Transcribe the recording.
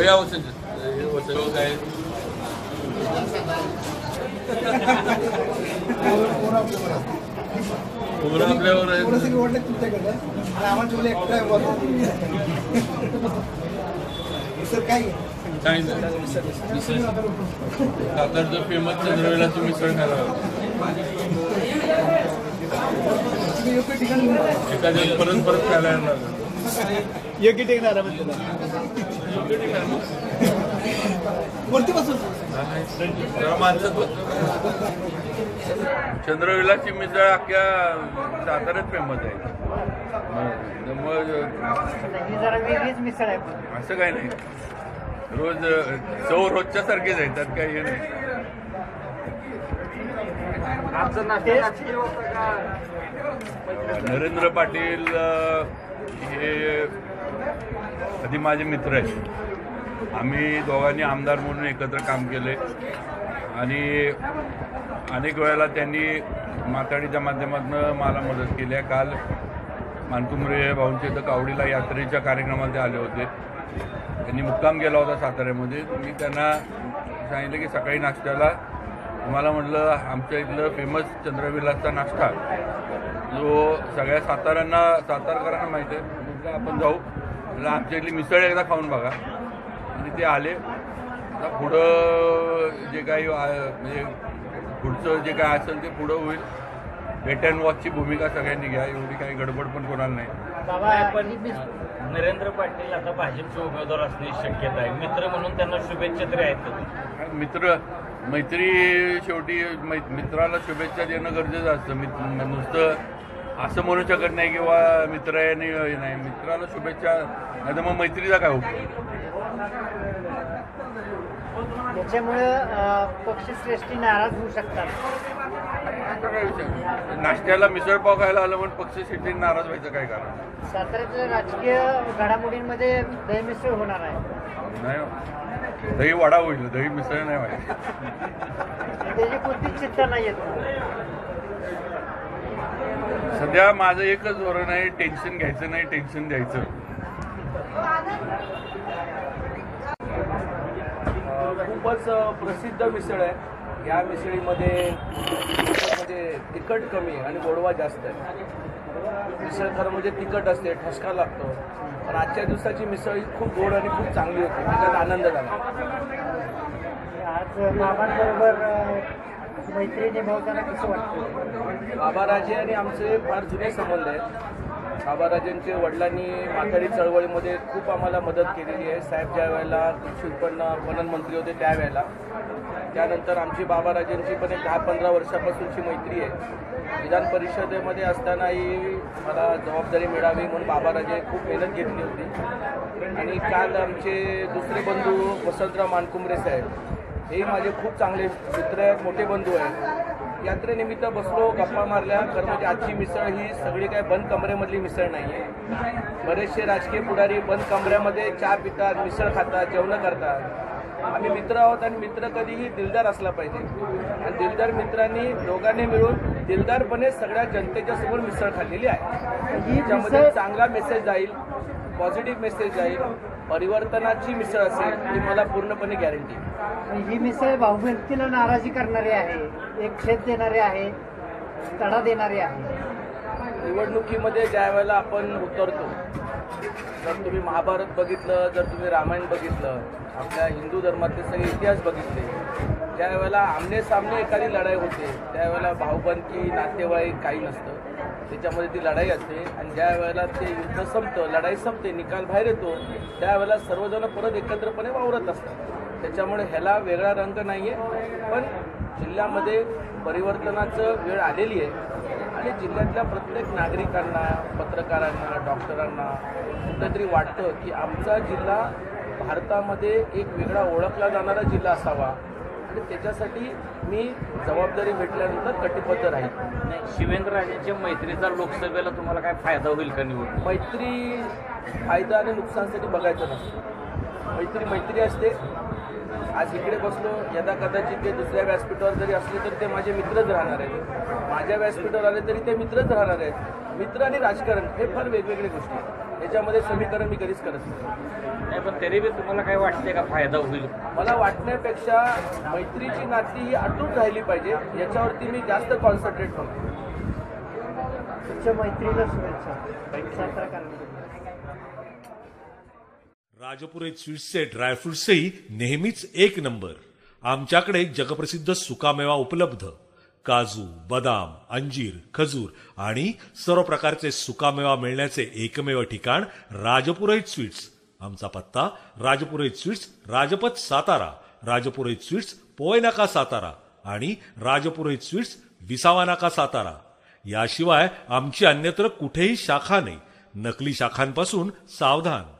या हे काय पोरं आपल्यावर आम्हाला तुला एकटा आहे बोलतो सर काय नाही. सातारचं फेमस चंद्रवेलाचं मिसळ खायला हवं. तुम्ही जा. एका दिवस परत परत खायला येणार योग्य वरती बसून चंद्रविलाची मिसळ अख्ख्या साताऱ्यात फेमस आहे. त्यामुळे ही जरा वेगळीच मिसळ आहे पण. असं काही नाही. रोज चव रोजच्या सारखेच आहे त्यात काही हे नाही. नरेंद्र पाटील हे आधी माझे मित्र आहेत. आम्ही दोघांनी आमदार म्हणून एकत्र काम केले. आणि अनेक वेळेला त्यांनी माताडीच्या माध्यमातून मला मदत केली आहे. काल मानकुमरे भाऊंच्या इथं कावडीला यात्रेच्या कार्यक्रमात ते आले होते. त्यांनी मुक्काम केला होता साताऱ्यामध्ये. मी त्यांना सांगितलं की सकाळी नाश्त्याला तुम्हाला म्हटलं आमच्या इथलं फेमस चंद्रविलासचा नाश्ता. जो सगळ्या साताऱ्यांना सातारकरांना माहीत आहे. म्हटलं आपण जाऊ. म्हटलं आमच्या इथली मिसळ एकदा खाऊन बघा. आणि ते आले. आता पुढं जे काही म्हणजे पुढचं जे काय असेल ते पुढं होईल. वेट अँड वॉचची भूमिका सगळ्यांनी घ्या. एवढी काही गडबड पण कोणाला नाही. पण नरेंद्र पाटील आता भाजपचे उमेदवार असण्याची शक्यता आहे. मित्र म्हणून त्यांना शुभेच्छा तरी आहेत मित्र मैत्री शेवटी मै- मित्राला शुभेच्छा देणं गरजेचं असतं. मित नुसतं असं म्हणू शकत नाही किंवा मित्र आहे नाही. मित्राला शुभेच्छा नाही तर मग मैत्रीचा काय उपयोग? त्याच्यामुळं पक्षश्रेष्ठी नाराज होऊ शकतात. असा काय विषय नाश्त्याला मिसळपाव खायला आलं म्हणून पक्ष शेट्टी नाराज व्हायचं काय कारण? साताऱ्याच्या राजकीय घडामोडींमध्ये दही मिसळ होणार आहे. नाही हो. दही वडा होईल दही मिसळ नाही व्हायची त्याची कोणतीच चिंता नाही येत सध्या माझं एकच धोरण आहे टेन्शन घ्यायचं नाही टेन्शन द्यायचं. खूपच प्रसिद्ध मिसळ आहे. या मिसळीमध्ये म्हणजे तिखट कमी आणि गोडवा जास्त आहे. मिसळ खरं म्हणजे तिखट असते ठसका लागतो. पण आजच्या दिवसाची मिसळ ही खूप गोड आणि खूप चांगली होती. त्याच्यात आनंद झाला. आज बाबांबरोबर अं, मैत्री निभावताना कसं वाटतं? बाबाराजे आणि आमचे फार जुने संबंध आहेत. बाबाराजेंचे वडिलांनी माथाडी चळवळीमध्ये खूप आम्हाला मदत केलेली आहे. साहेब ज्या वेळेला कृषी उत्पन्न मंत्री होते त्यावेळेला. त्यानंतर आमची बाबाराजांची पण एक दहा पंधरा वर्षापासूनची मैत्री आहे. विधान परिषदेमध्ये असतानाही मला जबाबदारी मिळावी म्हणून बाबाराजे खूप मेहनत घेतली होती. आणि काल आमचे दुसरे बंधू वसंतराव मानकुमरे साहेब हे माझे खूप चांगले मित्र आहेत मोठे बंधू आहेत. यात्रेनिमित्त बसलो गप्पा मारल्या. खरं म्हणजे आजची मिसळ ही सगळी काय बंद कमरेमधली मिसळ नाही आहे बरेचसे राजकीय पुढारी बंद कमऱ्यामध्ये चहा पितात मिसळ खातात जेवणं करतात. आम्ही मित्र आहोत आणि मित्र कधीही दिलदार असला पाहिजे. आणि दिलदार मित्रांनी दोघांनी मिळून दिलदारपणे सगळ्या जनतेच्या समोर मिसळ खाल्लेली आहे. त्याच्यामध्ये चांगला मेसेज जाईल पॉझिटिव्ह मेसेज जाईल परिवर्तनाची मिसळ असेल ही मला पूर्णपणे गॅरंटी ही मिसळ भाऊबंदकीला नाराजी करणारी आहे एक छेद देणारी आहे तडा देणारी आहे. निवडणुकीमध्ये ज्या वेळेला आपण उतरतो जर तुम्ही महाभारत बघितलं जर तुम्ही रामायण बघितलं आपल्या हिंदू धर्मातले सगळे इतिहास बघितले त्यावेळेला आमने सामने एखादी लढाई होते त्यावेळेला भाऊबंदकी नातेवाईक काही नसतं. त्याच्यामध्ये ती लढाई असते आणि ज्या वेळेला ते युद्ध संपतं लढाई संपते निकाल बाहेर येतो त्यावेळेला सर्वजण परत एकत्रपणे वावरत असतात. त्याच्यामुळे ह्याला वेगळा रंग नाही आहे पण जिल्ह्यामध्ये परिवर्तनाचं वेळ आलेली आहे. आणि जिल्ह्यातल्या प्रत्येक नागरिकांना पत्रकारांना डॉक्टरांना कुठेतरी वाटतं की आमचा जिल्हा भारतामध्ये एक वेगळा ओळखला जाणारा जिल्हा असावा. आणि त्याच्यासाठी मी जबाबदारी भेटल्यानंतर कटिबद्ध राहील. नाही शिवेंद्रराजेंच्या मैत्रीचा लोकसभेला तुम्हाला काय फायदा होईल का निवडणूक? मैत्री फायदा आणि नुकसानसाठी बघायचं नसतं. मैत्री मैत्री असते. आज इकडे बसलो यदा कदाचित ते दुसऱ्या व्यासपीठावर जरी असले तर ते माझे मित्रच राहणार आहेत. माझ्या व्यासपीठावर आले तरी ते मित्रच राहणार आहेत. मित्र आणि राजकारण हे फार वेगवेगळी गोष्टी आहेत. याच्यामध्ये समीकरण मी कधीच करत नाही. नाही पण तरी बी तुम्हाला काय वाटते का फायदा होईल? मला वाटण्यापेक्षा मैत्रीची नाती ही अटूट राहिली पाहिजे. याच्यावरती मी जास्त कॉन्सन्ट्रेट करतो. तुमच्या मैत्रीला शुभेच्छा. राजपुरे स्वीट्सचे ड्रायफ्रुट्सही नेहमीच एक नंबर. आमच्याकडे जगप्रसिद्ध सुकामेवा उपलब्ध. काजू बदाम अंजीर खजूर आणि सर्व प्रकारचे सुकामेवा मिळण्याचे एकमेव ठिकाण राजपुरोहित स्वीट्स. आमचा पत्ता राजपुरोहित स्वीट्स राजपथ सातारा राजपुरोहित स्वीट्स पोयनाका सातारा आणि राजपुरोहित स्वीट्स विसावानाका सातारा. याशिवाय आमची अन्यत्र कुठेही शाखा नाही. नकली शाखांपासून सावधान.